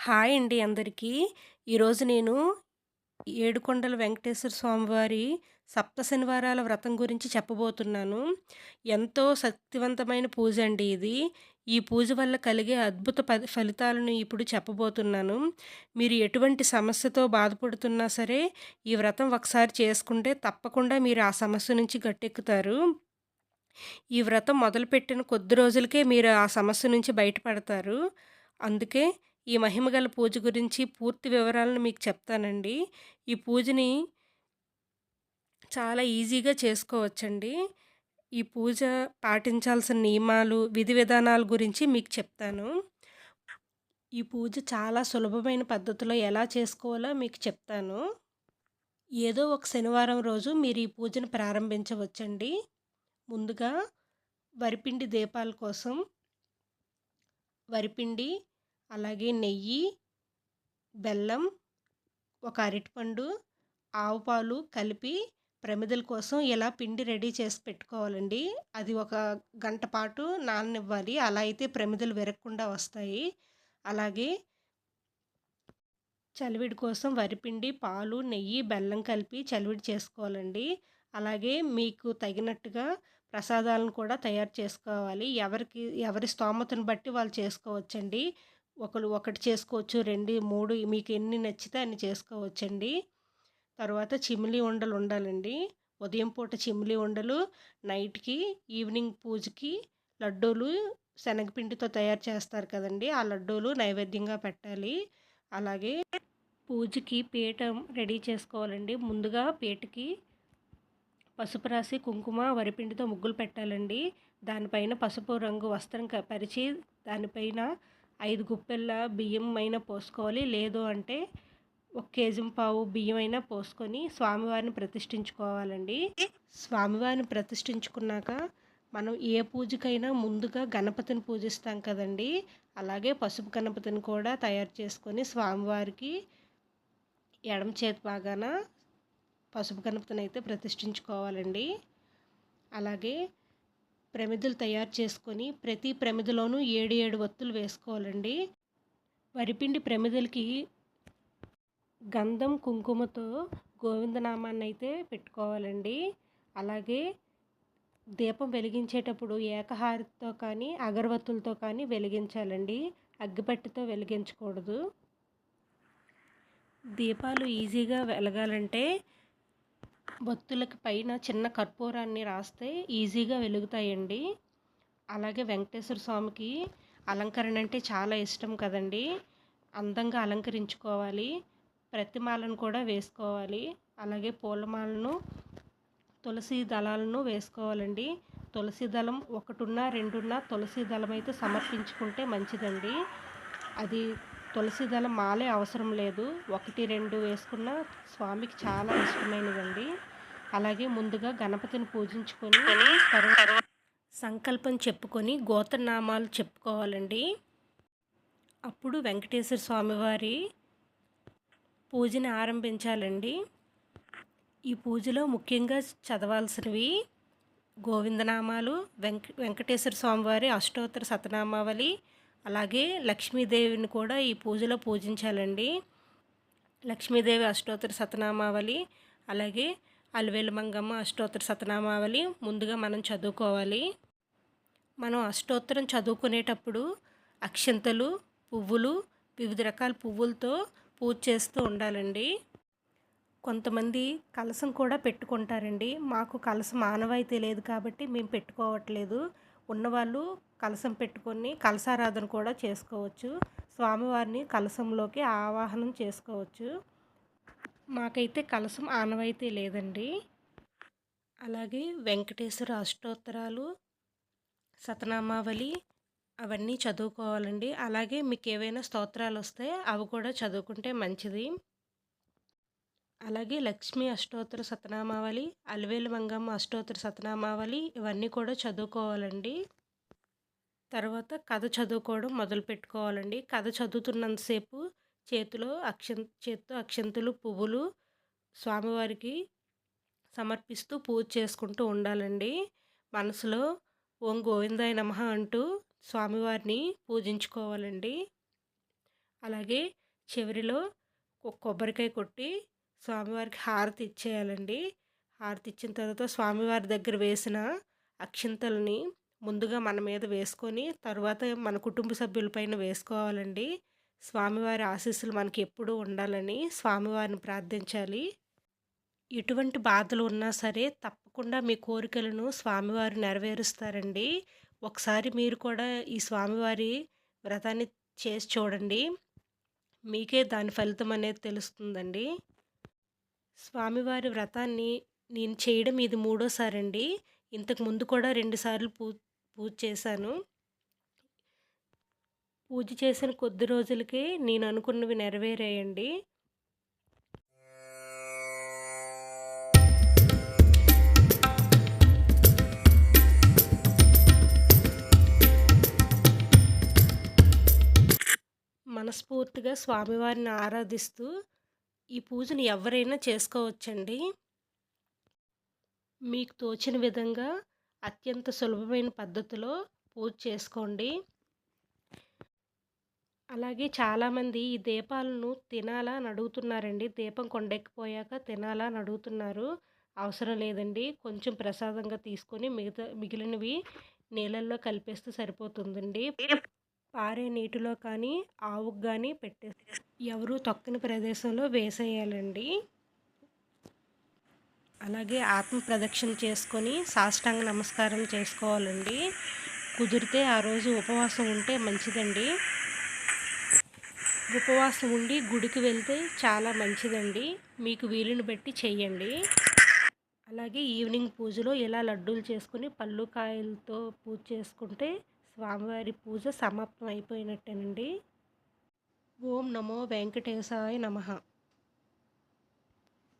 Hi అండి అందరికీ. ఈరోజు నేను ఏడుకొండల వెంకటేశ్వర స్వామివారి సప్త శనివారాల వ్రతం గురించి చెప్పబోతున్నాను. ఎంతో శక్తివంతమైన పూజ అండి ఇది. ఈ పూజ వల్ల కలిగే అద్భుత ప ఫలితాలను ఇప్పుడు చెప్పబోతున్నాను. మీరు ఎటువంటి సమస్యతో బాధపడుతున్నా సరే, ఈ వ్రతం ఒకసారి చేసుకుంటే తప్పకుండా మీరు ఆ సమస్య నుంచి గట్టెక్కుతారు. ఈ వ్రతం మొదలుపెట్టిన కొద్ది రోజులకే మీరు ఆ సమస్య నుంచి బయటపడతారు. అందుకే ఈ మహిమగల పూజ గురించి పూర్తి వివరాలను మీకు చెప్తానండి. ఈ పూజని చాలా ఈజీగా చేసుకోవచ్చండి. ఈ పూజ పాటించాల్సిన నియమాలు, విధి విధానాల గురించి మీకు చెప్తాను. ఈ పూజ చాలా సులభమైన పద్ధతిలో ఎలా చేసుకోవాలో మీకు చెప్తాను. ఏదో ఒక శనివారం రోజు మీరు ఈ పూజను ప్రారంభించవచ్చండి. ముందుగా వరిపిండి దీపాల కోసం వరిపిండి, అలాగే నెయ్యి, బెల్లం, ఒక అరటిపండు, ఆవు పాలు కలిపి ప్రమిదల కోసం ఇలా పిండి రెడీ చేసి పెట్టుకోవాలండి. అది ఒక గంట పాటు నాననివ్వాలి. అలా అయితే ప్రమిదలు విరగకుండా వస్తాయి. అలాగే చలివిడి కోసం వరిపిండి, పాలు, నెయ్యి, బెల్లం కలిపి చలివిడి చేసుకోవాలండి. అలాగే మీకు తగినట్టుగా ప్రసాదాలను కూడా తయారు చేసుకోవాలి. ఎవరికి ఎవరి స్తోమతను బట్టి వాళ్ళు చేసుకోవచ్చండి. ఒకరు ఒకటి చేసుకోవచ్చు. 2, 3 మీకు ఎన్ని నచ్చితే అన్ని చేసుకోవచ్చండి. తర్వాత చిమిలి ఉండలు ఉండాలండి. ఉదయం పూట చిమిలి ఉండలు, నైట్‌కి, ఈవినింగ్ పూజకి లడ్డూలు శనగపిండితో తయారు చేస్తారు కదండి ఆ లడ్డూలు నైవేద్యంగా పెట్టాలి. అలాగే పూజకి పీట రెడీ చేసుకోవాలండి. ముందుగా పీటకి పసుపు రాసి, కుంకుమ, వరిపిండితో ముగ్గులు పెట్టాలండి. దానిపైన పసుపు రంగు వస్త్రం క పరిచి దానిపైన ఐదు గుప్పెళ్ళ బియ్యం అయినా పోసుకోవాలి. లేదు అంటే ఒక కేజీ పావు బియ్యం అయినా పోసుకొని స్వామివారిని ప్రతిష్ఠించుకోవాలండి. స్వామివారిని ప్రతిష్ఠించుకున్నాక మనం ఏ పూజకైనా ముందుగా గణపతిని పూజిస్తాం కదండీ! అలాగే పసుపు గణపతిని కూడా తయారు చేసుకొని స్వామివారికి ఎడమ చేతి బాగాన పసుపు గణపతిని అయితే ప్రతిష్ఠించుకోవాలండి. అలాగే ప్రమిదలు తయారు చేసుకొని ప్రతి ప్రమిదలోనూ 7, 7 ఒత్తులు వేసుకోవాలండి. వరిపిండి ప్రమిదలకి గంధం, కుంకుమతో గోవిందనామాన్ని అయితే పెట్టుకోవాలండి. అలాగే దీపం వెలిగించేటప్పుడు ఏకహారతితో కానీ, అగరవత్తులతో కానీ వెలిగించాలండి. అగ్గిపట్టితో వెలిగించకూడదు. దీపాలు ఈజీగా వెలగాలంటే ఒత్తులకి పైన చిన్న కర్పూరాన్ని రాస్తే ఈజీగా వెలుగుతాయండి. అలాగే వెంకటేశ్వర స్వామికి అలంకరణ అంటే చాలా ఇష్టం కదండీ! అందంగా అలంకరించుకోవాలి. ప్రతిమాలను కూడా వేసుకోవాలి. అలాగే పూలమాలను, తులసి దళాలను వేసుకోవాలండి. తులసి దళం ఒకటిన్నా రెండున్నా తులసి దళం అయితే సమర్పించుకుంటే మంచిదండి. అది తులసి దళం మాలే అవసరం లేదు. 1, 2 వేసుకున్న స్వామికి చాలా ఇష్టమైనదండి. అలాగే ముందుగా గణపతిని పూజించుకొని తర్వాత సంకల్పం చెప్పుకొని గోత్రనామాలు చెప్పుకోవాలండి. అప్పుడు వెంకటేశ్వర స్వామివారి పూజని ఆరంభించాలండి. ఈ పూజలో ముఖ్యంగా చదవాల్సినవి గోవిందనామాలు, వెంక వెంకటేశ్వర స్వామివారి అష్టోత్తర శతనామావళి, అలాగే లక్ష్మీదేవిని కూడా ఈ పూజలో పూజించాలండి. లక్ష్మీదేవి అష్టోత్తర శతనామావళి, అలాగే అలివేలు మంగమ్మ అష్టోత్తర శతనామావళి ముందుగా మనం చదువుకోవాలి. మనం అష్టోత్తరం చదువుకునేటప్పుడు అక్షంతలు పువ్వులు, వివిధ రకాల పువ్వులతో పూజ చేస్తూ ఉండాలండి. కొంతమంది కలసం కూడా పెట్టుకుంటారండి. మాకు కలసం ఆనవాయితీ లేదు కాబట్టి మేము పెట్టుకోవట్లేదు. ఉన్నవాళ్ళు కలశం పెట్టుకొని కలసారాధన కూడా చేసుకోవచ్చు. స్వామివారిని కలశంలోకి ఆవాహనం చేసుకోవచ్చు. మాకైతే కలశం ఆనవాయితీ లేదండి. అలాగే వెంకటేశ్వర అష్టోత్తరాలు, సతనామావళి అవన్నీ చదువుకోవాలండి. అలాగే మీకు ఏవైనా స్తోత్రాలు వస్తే అవి కూడా చదువుకుంటే మంచిది. అలాగే లక్ష్మీ అష్టోత్తర శతనామావళి, అలివేలు మంగమ్మ అష్టోత్తర శతనామావళి ఇవన్నీ కూడా చదువుకోవాలండి. తర్వాత కథ చదువుకోవడం మొదలు పెట్టుకోవాలండి కథ చదువుతున్నంతసేపు చేతిలో అక్షం చేత్తో అక్షంతులు పువ్వులు స్వామివారికి సమర్పిస్తూ పూజ చేసుకుంటూ ఉండాలండి. మనసులో ఓం గోవిందాయ నమః అంటూ స్వామివారిని పూజించుకోవాలండి. అలాగే చివరిలో కొబ్బరికాయ కొట్టి స్వామివారికి హారతి ఇచ్చేయాలండి. హారతి ఇచ్చిన తర్వాత స్వామివారి దగ్గర వేసిన అక్షింతల్ని ముందుగా మన మీద వేసుకొని తర్వాత మన కుటుంబ సభ్యులపైన వేసుకోవాలండి. స్వామివారి ఆశీస్సులు మనకి ఎప్పుడూ ఉండాలని స్వామివారిని ప్రార్థించాలి. ఎటువంటి బాధలు ఉన్నా సరే తప్పకుండా మీ కోరికలను స్వామివారు నెరవేరుస్తారండి. ఒకసారి మీరు కూడా ఈ స్వామివారి వ్రతాన్ని చేసి చూడండి. మీకే దాని ఫలితం అనేది తెలుస్తుందండి. స్వామివారి వ్రతాన్ని నేను చేయడం ఇది మూడోసారి అండి ఇంతకు ముందు కూడా రెండుసార్లు పూ పూజ చేశాను. పూజ చేసిన కొద్ది రోజులకే నేను అనుకున్నవి నెరవేరాయండి. మనస్ఫూర్తిగా స్వామివారిని ఆరాధిస్తూ ఈ పూజను ఎవరైనా చేసుకోవచ్చండి? మీకు తోచిన విధంగా అత్యంత సులభమైన పద్ధతిలో పూజ చేసుకోండి. అలాగే చాలామంది ఈ దీపాలను తినాలా అని అడుగుతున్నారండి. దీపం కొండెక్కిపోయాక తినాలా అని అడుగుతున్నారు. అవసరం లేదండి. కొంచెం ప్రసాదంగా తీసుకొని మిగతా మిగిలినవి నీళ్ళల్లో కలిపేస్తే సరిపోతుందండి. పారే నీటిలో కానీ ఆవుకు కానీ పెట్టే ఎవరు తొక్కని ప్రదేశంలో వేసేయాలండి. అలాగే ఆత్మ ప్రదక్షిణ చేసుకొని సాష్టాంగ నమస్కారం చేసుకోవాలండి. కుదిరితే ఆ రోజు ఉపవాసం ఉంటే మంచిదండి. ఉపవాసం ఉండి గుడికి వెళ్తే చాలా మంచిదండి. మీకు వీలుని బట్టి చెయ్యండి అలాగే ఈవినింగ్ పూజలో ఇలా లడ్డూలు చేసుకుని పళ్ళు కాయలతో పూజ చేసుకుంటే స్వామివారి పూజ సమాప్తం అయిపోయినట్టేనండి. ఓం నమో వెంకటేశాయ నమ.